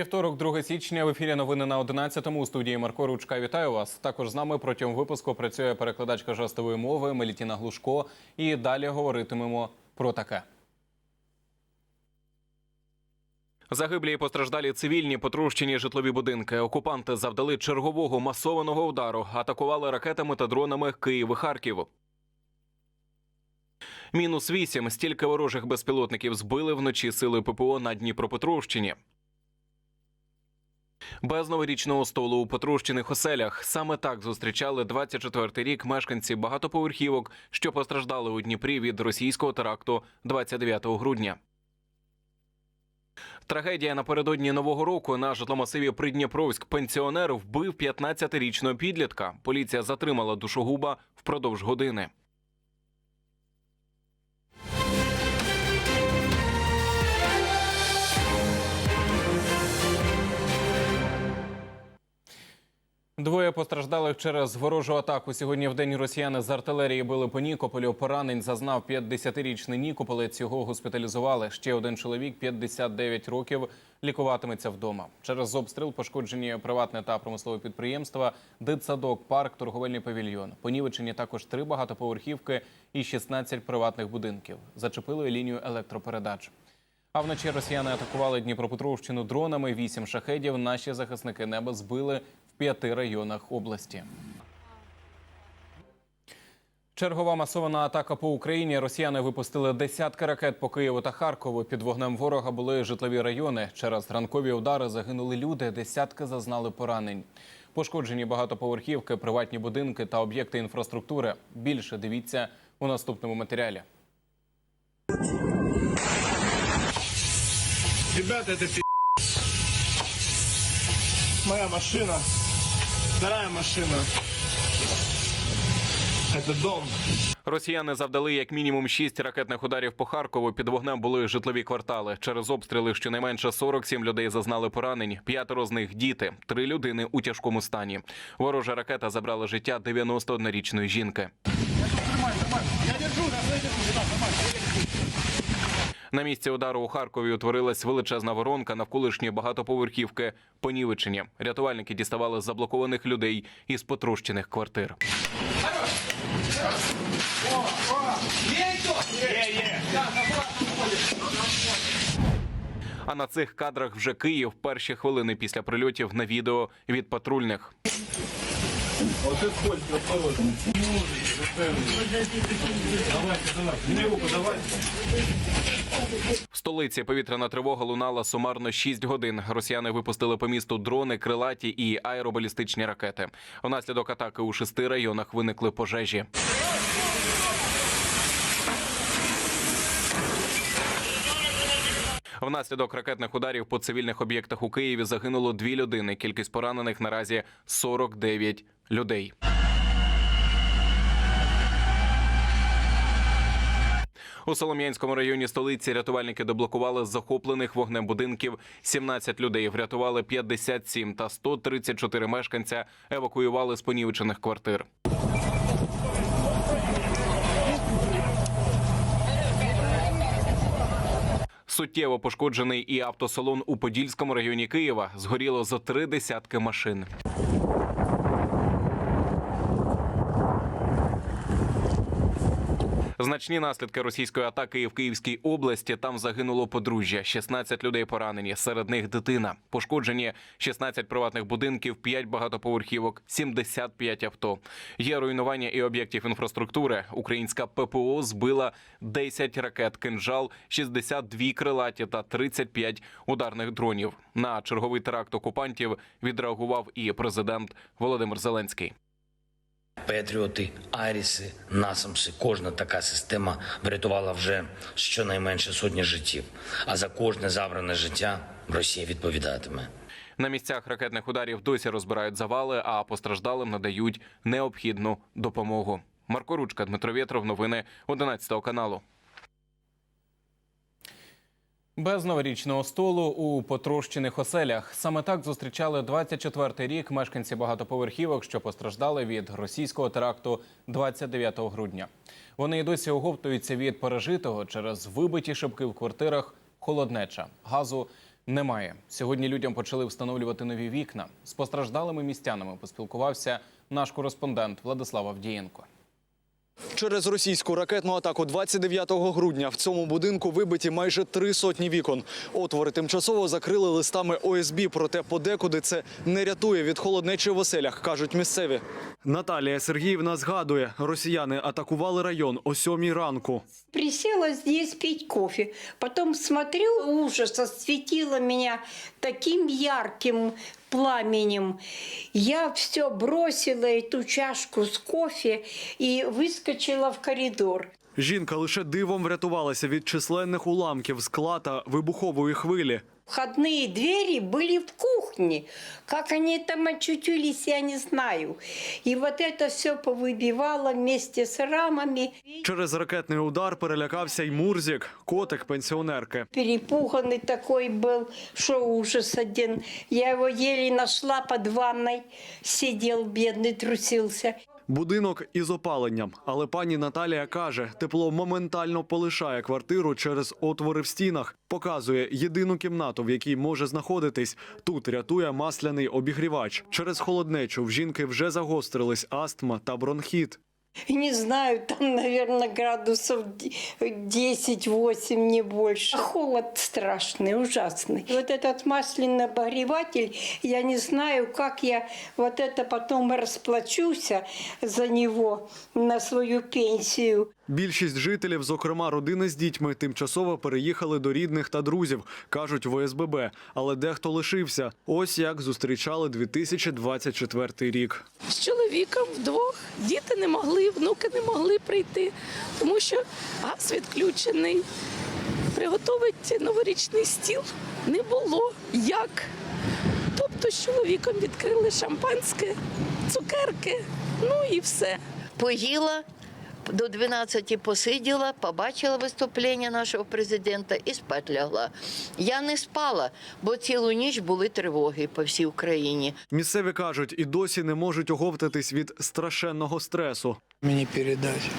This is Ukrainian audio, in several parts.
Вівторок, 2 січня, в ефірі новини на 11-му. У студії Марко Ручка. Вітаю вас. Також з нами протягом випуску працює перекладачка жестової мови Мелітіна Глушко. І далі говоритимемо про таке. Загиблі і постраждалі цивільні потрощені житлові будинки. Окупанти завдали чергового масованого удару, атакували ракетами та дронами Київ і Харків. Мінус вісім. Стільки ворожих безпілотників збили вночі сили ППО на Дніпропетровщині. Без новорічного столу у потрощених оселях саме так зустрічали 24-й рік мешканці багатоповерхівок, що постраждали у Дніпрі від російського теракту 29 грудня. Трагедія напередодні нового року на житломасиві Придніпровськ пенсіонер вбив 15-річного підлітка. Поліція затримала душогуба впродовж години. Двоє постраждалих через ворожу атаку. Сьогодні в день росіяни з артилерії били по Нікополю. Поранень зазнав 50-річний Нікополець. Його госпіталізували. Ще один чоловік, 59 років, лікуватиметься вдома. Через обстріл пошкоджені приватне та промислове підприємства, дитсадок, парк, торговельний павільйон. Понівечені також три багатоповерхівки і 16 приватних будинків. Зачепили лінію електропередач. А вночі росіяни атакували Дніпропетровщину дронами. Вісім шахедів. Наші захисники неба збили п'яти районах області. Чергова масована атака по Україні. Росіяни випустили десятки ракет по Києву та Харкову. Під вогнем ворога були житлові райони. Через ранкові удари загинули люди. Десятки зазнали поранень. Пошкоджені багатоповерхівки, приватні будинки та об'єкти інфраструктури. Більше дивіться у наступному матеріалі. Ребята, это пи***. Моя машина. Вторая машина. Это дом. Росіяни завдали як мінімум шість ракетних ударів по Харкову. Під вогнем були житлові квартали. Через обстріли щонайменше 47 людей зазнали поранень. П'ятеро з них діти, три людини у тяжкому стані. Ворожа ракета забрала життя 91-річної жінки. На місці удару у Харкові утворилась величезна воронка навколишньої багатоповерхівки понівечення. Рятувальники діставали заблокованих людей із потрощених квартир. А на цих кадрах вже Київ перші хвилини після прильотів на відео від патрульних. Вот это сколько, осторожно. Давайте, давайте. В столиці повітряна тривога лунала сумарно 6 годин. Росіяни випустили по місту дрони, крилаті і аеробалістичні ракети. Внаслідок атаки у шести районах виникли пожежі. Внаслідок ракетних ударів по цивільних об'єктах у Києві загинуло дві людини. Кількість поранених наразі 49 людей. У Солом'янському районі столиці рятувальники доблокували захоплених вогнем будинків 17 людей. Врятували 57 та 134 мешканця евакуювали з понівечених квартир. Суттєво пошкоджений і автосалон у Подільському районі Києва. Згоріло за три десятки машин. Значні наслідки російської атаки і в Київській області. Там загинуло подружжя, 16 людей поранені. Серед них дитина. Пошкоджені 16 приватних будинків, 5 багатоповерхівок, 75 авто. Є руйнування і об'єктів інфраструктури. Українська ППО збила 10 ракет кинжал, 62 крилаті та 35 ударних дронів. На черговий теракт окупантів відреагував і президент Володимир Зеленський. Петріоти, Аріси, Насамси, кожна така система врятувала вже щонайменше сотні життів. А за кожне забране життя Росія відповідатиме. На місцях ракетних ударів досі розбирають завали, а постраждалим надають необхідну допомогу. Марко Ручка, Дмитро Вєтров, новини 11 каналу. Без новорічного столу у потрощених оселях саме так зустрічали 24-й рік мешканці багатоповерхівок, що постраждали від російського теракту 29 грудня. Вони й досі оговтуються від пережитого через вибиті шибки в квартирах, холоднеча, газу немає. Сьогодні людям почали встановлювати нові вікна. З постраждалими містянами поспілкувався наш кореспондент Владислав Авдієнко. Через російську ракетну атаку 29 грудня в цьому будинку вибиті майже три сотні вікон. Отвори тимчасово закрили листами ОСБ, проте подекуди це не рятує від холоднечі в оселях, кажуть місцеві. Наталія Сергіївна згадує, росіяни атакували район о сьомій ранку. Присела здесь пить кофе. Потом смотрю, ужас осветило меня таким ярким пламенем. Я все бросила эту чашку с кофе и выскочила в коридор. Жінка лише дивом врятувалася від численних уламків, скла та вибухової хвилі Входные двери были в кухне. Как они там очутились, я не знаю. И вот это все повыбивало вместе с рамами. Через ракетний удар перелякався й Мурзік, котик пенсіонерки. Перепуганный такой был, что ужас один. Я его еле нашла под ванной. Сидел бедный, трусился. Будинок із опаленням, але пані Наталія каже, тепло моментально полишає квартиру через отвори в стінах. Показує єдину кімнату, в якій може знаходитись. Тут рятує масляний обігрівач. Через холоднечу в жінки вже загострились астма та бронхіт. Не знаю, там, наверное, градусов 10-8, не больше. Холод страшный, ужасный. Вот этот масляный обогреватель, я не знаю, как я вот это потом расплачусь за него на свою пенсию. Більшість жителів, зокрема родини з дітьми, тимчасово переїхали до рідних та друзів, кажуть в ОСББ. Але дехто лишився. Ось як зустрічали 2024 рік. з чоловіком вдвох. Діти не могли, внуки не могли прийти, тому що газ відключений. Приготувати новорічний стіл не було. Як? Тобто з чоловіком відкрили шампанське, цукерки, ну і все. поїла, до 12 посиділа, побачила виступлення нашого президента і спать лягла. Я не спала, бо цілу ніч були тривоги по всій Україні. Місцеві кажуть, і досі не можуть оговтатись від страшенного стресу. Мені передать.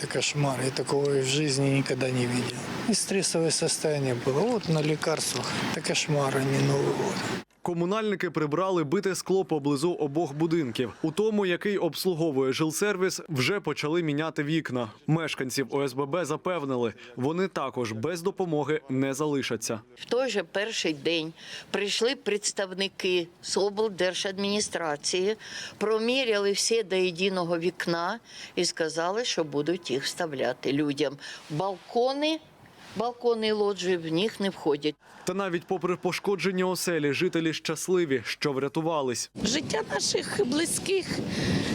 Це кошмар. Я такого в жизни ніколи не видел. И стрессовое состояние было. Вот на лекарствах. Это кошмар, а не Новый год. Комунальники прибрали бите скло поблизу обох будинків. У тому, який обслуговує жилсервіс, вже почали міняти вікна. Мешканців ОСББ запевнили, вони також без допомоги не залишаться. В той же перший день прийшли представники з облдержадміністрації, проміряли всі до єдиного вікна і сказали, що будуть їх вставляти людям. Балкони, балкони і лоджії в них не входять. Та навіть попри пошкодження оселі, жителі щасливі, що врятувались. Життя наших близьких,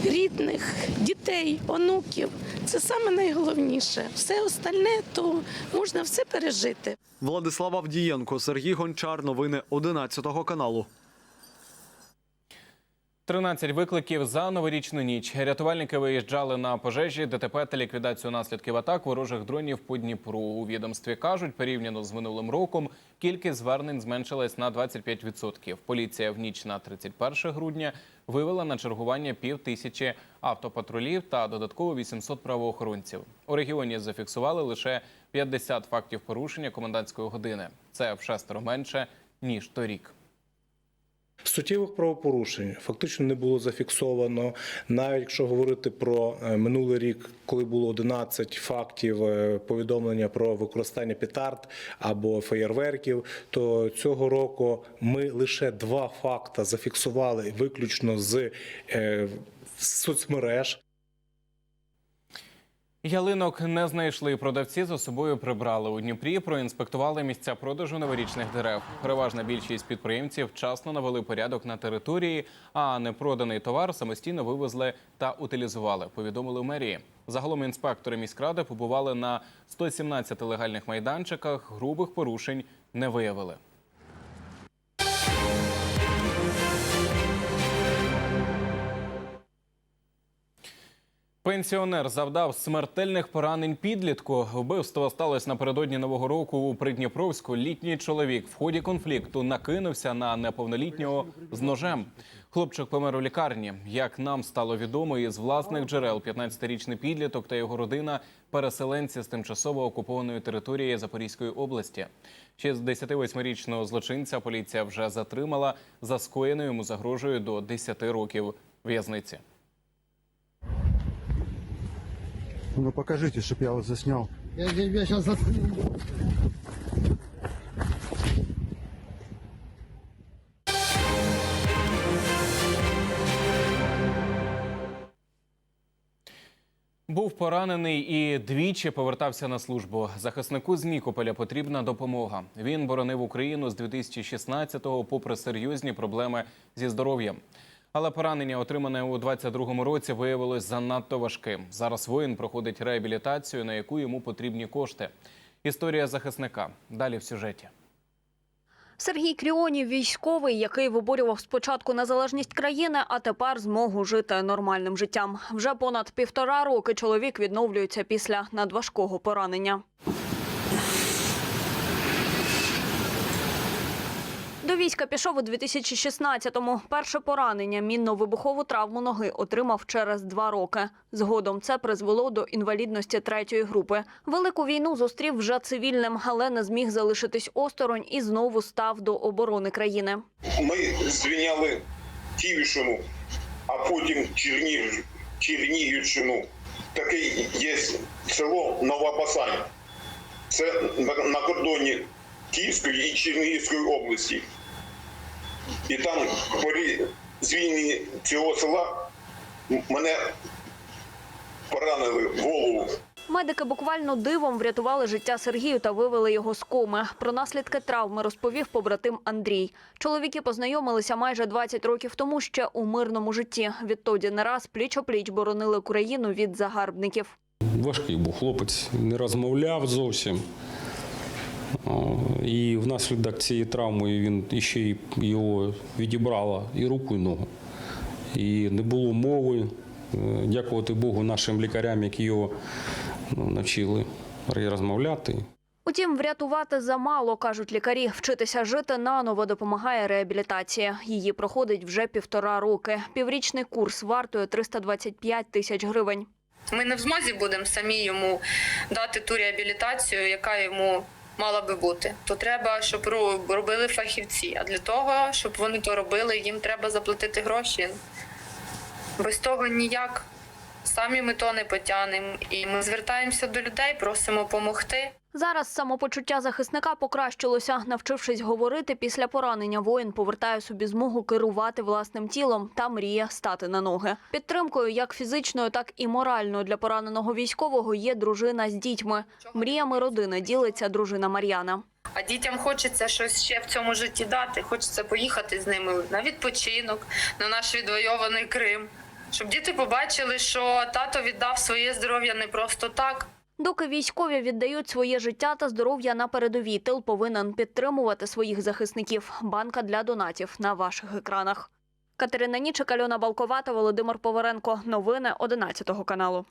рідних, дітей, онуків це саме найголовніше. Все остальне то можна все пережити. Владислав Авдієнко, Сергій Гончар. Новини 11 каналу. 13 викликів за новорічну ніч. Рятувальники виїжджали на пожежі, ДТП та ліквідацію наслідків атак ворожих дронів по Дніпру. У відомстві кажуть, порівняно з минулим роком кількість звернень зменшилась на 25%. Поліція в ніч на 31 грудня вивела на чергування пів тисячі автопатрулів та додатково 800 правоохоронців. У регіоні зафіксували лише 50 фактів порушення комендантської години. Це в шестеро менше ніж торік. Суттєвих правопорушень фактично не було зафіксовано. Навіть якщо говорити про е, минулий рік, коли було 11 фактів е, повідомлення про використання петард або феєрверків, то цього року ми лише два факти зафіксували виключно з е, соцмереж. Ялинок не знайшли. Продавці за собою прибрали у Дніпрі. Проінспектували місця продажу новорічних дерев. Переважна більшість підприємців вчасно навели порядок на території, а непроданий товар самостійно вивезли та утилізували. Повідомили в мерії. Загалом інспектори міськради побували на 117 легальних майданчиках. Грубих порушень не виявили. Пенсіонер завдав смертельних поранень підлітку. Вбивство сталося напередодні нового року у Придніпровську. Літній чоловік в ході конфлікту накинувся на неповнолітнього з ножем. Хлопчик помер у лікарні. Як нам стало відомо із власних джерел, 15-річний підліток та його родина переселенці з тимчасово окупованої території Запорізької області. 68-річного злочинця поліція вже затримала. За скоєною йому загрожує до 10 років в'язниці. Ну покажите, чтобы я вас заснял. Я тебя сейчас засну. Був поранений і двічі повертався на службу. Захиснику з Нікополя потрібна допомога. Він боронив Україну з 2016-го, попри серйозні проблеми зі здоров'ям. Але поранення, отримане у 22-му році, виявилось занадто важким. Зараз воїн проходить реабілітацію, на яку йому потрібні кошти. Історія захисника далі в сюжеті. Сергій Кріонів – військовий, який виборював спочатку незалежність країни, а тепер змогу жити нормальним життям. Вже понад півтора роки чоловік відновлюється після надважкого поранення. До війська пішов у 2016-му. Перше поранення, мінно-вибухову травму ноги отримав через два роки. Згодом це призвело до інвалідності третьої групи. Велику війну зустрів вже цивільним, але не зміг залишитись осторонь і знову став до оборони країни. Ми звільняли Київщину, а потім Чернігів, Чернігівщину. Таке є село Нова Басань. Це на кордоні Київської і Чернігівської області. І там при звільненні цього села мене поранили в голову. Медики буквально дивом врятували життя Сергію та вивели його з коми. Про наслідки травми розповів побратим Андрій. Чоловіки познайомилися майже 20 років тому ще у мирному житті. Відтоді не раз пліч-опліч боронили Україну від загарбників. Важкий був хлопець, не розмовляв зовсім. О, І внаслідок цієї травми він іще й його відібрало і руку, і ногу. І не було мови. Е, Дякувати Богу нашим лікарям, які його ну, навчили розмовляти. Утім, врятувати замало, кажуть лікарі. Вчитися жити наново допомагає реабілітація. Її проходить вже півтора роки. Піврічний курс вартує 325 тисяч гривень. Ми не в змозі будемо самі йому дати ту реабілітацію, яка йому мала би бути. То треба, щоб робили фахівці. А для того, щоб вони то робили, їм треба заплатити гроші. Без того ніяк. Самі ми то не потягнемо. І ми звертаємося до людей, просимо допомогти. Зараз самопочуття захисника покращилося. Навчившись говорити після поранення, воїн повертає собі змогу керувати власним тілом та мріє стати на ноги. Підтримкою як фізичною, так і моральною для пораненого військового є дружина з дітьми. Мріями родини ділиться дружина Мар'яна. А дітям хочеться щось ще в цьому житті дати. Хочеться поїхати з ними на відпочинок, на наш відвойований Крим. Щоб діти побачили, що тато віддав своє здоров'я не просто так. Доки військові віддають своє життя та здоров'я на передовій, тил повинен підтримувати своїх захисників. Банка для донатів на ваших екранах. Катерина Нічик, Альона Балковата, Володимир Поваренко. Новини 11 каналу.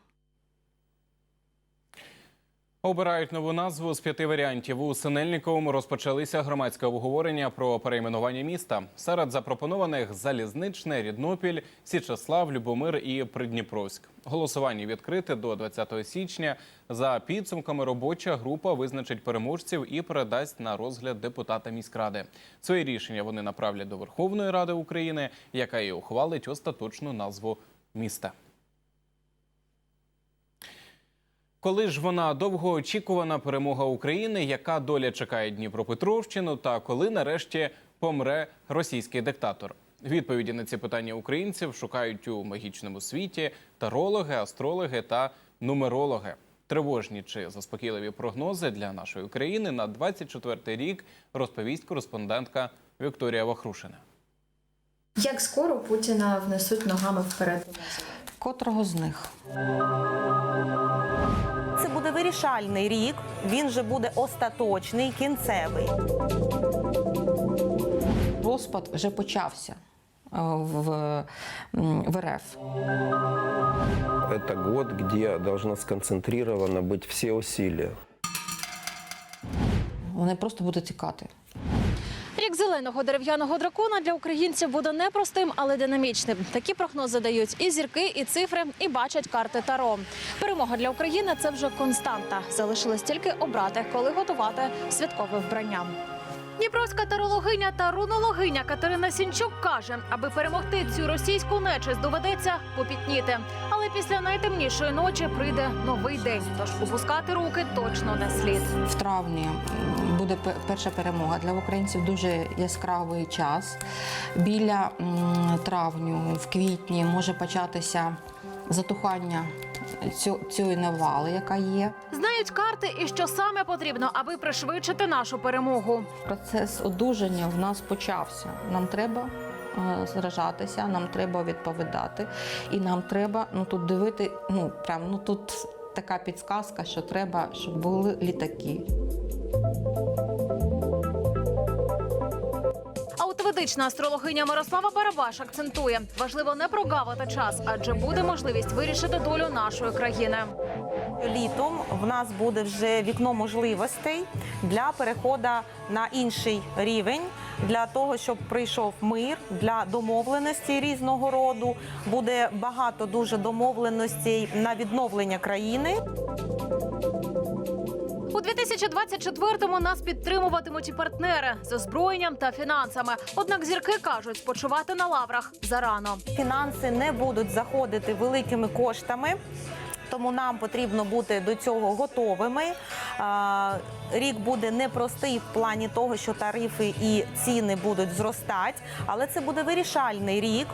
Обирають нову назву з п'яти варіантів. У Синельниковому розпочалися громадське обговорення про перейменування міста. Серед запропонованих залізничне, Ріднопіль, Січеслав, Любомир і Придніпровськ. Голосування відкрите до 20 січня. За підсумками робоча група визначить переможців і передасть на розгляд депутата міськради. Своє рішення вони направлять до Верховної Ради України, яка і ухвалить остаточну назву міста. Коли ж вона довгоочікувана перемога України, яка доля чекає Дніпропетровщину, та коли нарешті помре російський диктатор? Відповіді на ці питання українців шукають у магічному світі тарологи, астрологи та нумерологи. Тривожні чи заспокійливі прогнози для нашої країни на 24-й рік розповість кореспондентка Вікторія Вахрушина. Як скоро Путіна внесуть ногами вперед? Котрого з них? Вирішальний рік. Він же буде остаточний, кінцевий. Розпад вже почався е, в, в РФ. это год, где должно сконцентрировано быть все усилия. Вони просто будуть тікати. Рік зеленого дерев'яного дракона для українців буде непростим, але динамічним. Такі прогнози дають і зірки, і цифри, і бачать карти Таро. Перемога для України це вже константа. Залишилось тільки обрати, коли готувати святкове вбрання. Дніпровська тарологиня та рунологиня Катерина Сінчук каже, аби перемогти цю російську нечисть, доведеться попітніти. Але після найтемнішої ночі прийде новий день. Тож опускати руки точно не слід. В травні буде перша перемога для українців. Дуже яскравий час. Біля травню, в квітні може початися затухання цієї навали, яка є. Знають карти і що саме потрібно, аби пришвидшити нашу перемогу. Процес одужання в нас почався. Нам треба е, сражатися, нам треба відповідати, і нам треба ну тут дивити. Ну прям ну тут така підсказка, що треба, щоб були літаки. Ведична астрологиня Мирослава Барабаш акцентує, важливо не прогавити час, адже буде можливість вирішити долю нашої країни. Літом в нас буде вже вікно можливостей для переходу на інший рівень, для того, щоб прийшов мир, для домовленості різного роду. Буде багато дуже домовленостей на відновлення країни. У 2024-му нас підтримуватимуть і партнери з озброєнням та фінансами. Однак зірки кажуть, спочивати на лаврах зарано. Фінанси не будуть заходити великими коштами. Тому нам потрібно бути до цього готовими. Рік буде непростий в плані того, що тарифи і ціни будуть зростати, але це буде вирішальний рік.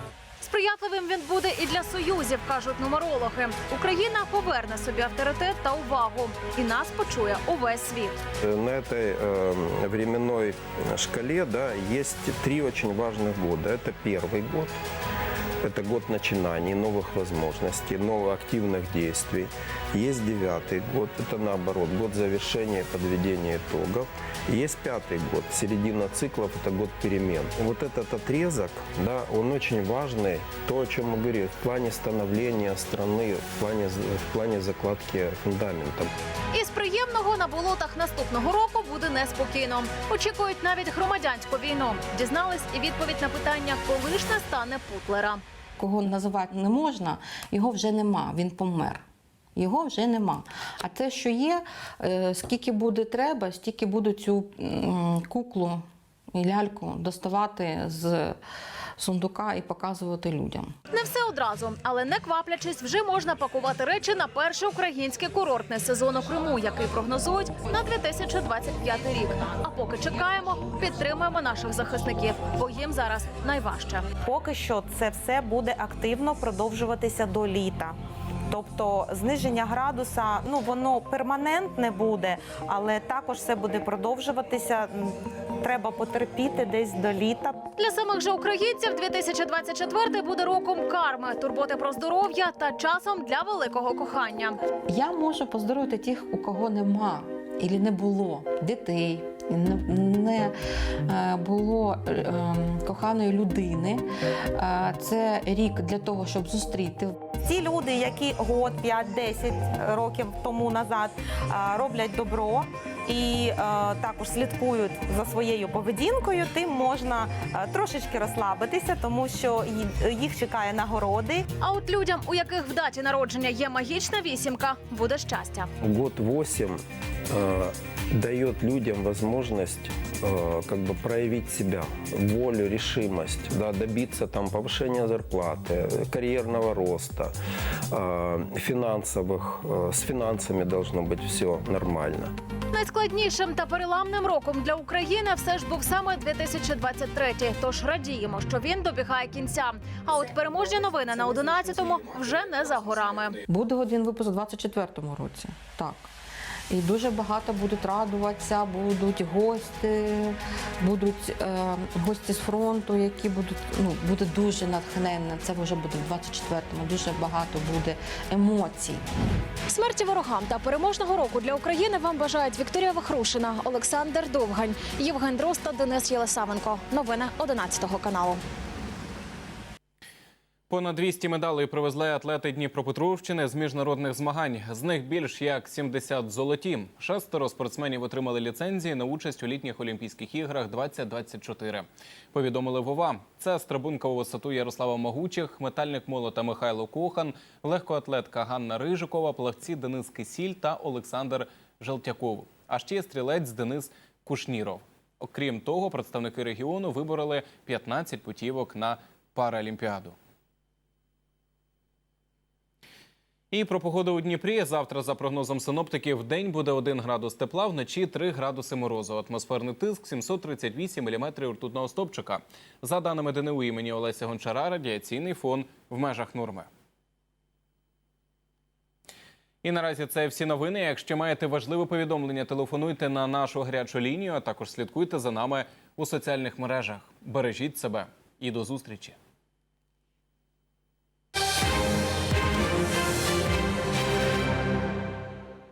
Сприятливим він буде і для союзів, кажуть нумерологи. Україна поверне собі авторитет та увагу, і нас почує увесь світ. Э, На этой э, временной шкале да, есть три очень важных года. Это первый год, это год начинаний, новых возможностей, новых активных действий. Есть девятый год, это наоборот, год завершения и подведения итогов. И есть пятый год, середина циклов, это год перемен. Вот этот отрезок, да, он очень важный, то, о чем мы говорили, в плане становления страны, в плане, в плане закладки фундамента. Із приємного на болотах наступного року буде неспокійно. Очікують навіть громадянську війну. Дізнались і відповідь на питання, коли ж не стане Путлера. Кого називати не можна, його вже нема, він помер. Його вже нема. А те, що є, е, скільки буде треба, стільки буде цю куклу і ляльку доставати з сундука і показувати людям. Не все одразу, але не кваплячись, вже можна пакувати речі на перший український курортний сезон у Криму, який прогнозують на 2025 рік. А поки чекаємо, підтримуємо наших захисників, бо їм зараз найважче. Поки що це все буде активно продовжуватися до літа. Тобто зниження градуса, ну воно перманентне буде, але також все буде продовжуватися. Треба потерпіти десь до літа. Для самих же українців 2024 буде роком карми, турботи про здоров'я та часом для великого кохання. Я можу поздоровити тих, у кого нема і не було дітей, не, е, було е, ем, коханої людини. Е, Це рік для того, щоб зустріти. Ті люди, які год, 5-10 років тому назад роблять добро і а, також слідкують за своєю поведінкою, тим можна а, трошечки розслабитися, тому що ї- їх чекає нагороди. А от людям, у яких в даті народження є магічна вісімка, буде щастя. Год 8 э, дает людям возможность э, как бы проявить себя, волю, решимость, да, добиться там повышения зарплаты, э, карьерного роста, э, финансовых, э, с финансами должно быть все нормально. Найскладнішим та переламним роком для України все ж був саме 2023. Тож радіємо, що він добігає кінця. А от переможні новини на 11-му вже не за горами. Буде один випуск у 24-му році. Так. І дуже багато будуть радуватися, будуть гості, будуть е, гості з фронту, які будуть ну буде дуже натхненно. Це вже буде в 24-му. Дуже багато буде емоцій. Смерті ворогам та переможного року для України вам бажають Вікторія Вахрушина, Олександр Довгань, Євген Дрозд та Денис Єлисавенко. Новини 11 каналу. Понад 200 медалей привезли атлети Дніпропетровщини з міжнародних змагань. З них більш як 70 золоті. Шестеро спортсменів отримали ліцензії на участь у літніх Олімпійських іграх 2024. Повідомили Вова. Це стрибунка у висоту Ярослава Могучих, метальник молота Михайло Кохан, легкоатлетка Ганна Рижикова, плавці Денис Кисіль та Олександр Желтяков. А ще стрілець Денис Кушніров. Окрім того, представники регіону вибороли 15 путівок на Паралімпіаду. І про погоду у Дніпрі. Завтра, за прогнозом синоптиків, в день буде 1 градус тепла, вночі 3 градуси морозу. Атмосферний тиск 738 міліметрів ртутного стопчика. За даними ДНУ імені Олеся Гончара, радіаційний фон в межах норми. І наразі це всі новини. Якщо маєте важливе повідомлення, телефонуйте на нашу гарячу лінію, а також слідкуйте за нами у соціальних мережах. Бережіть себе і до зустрічі.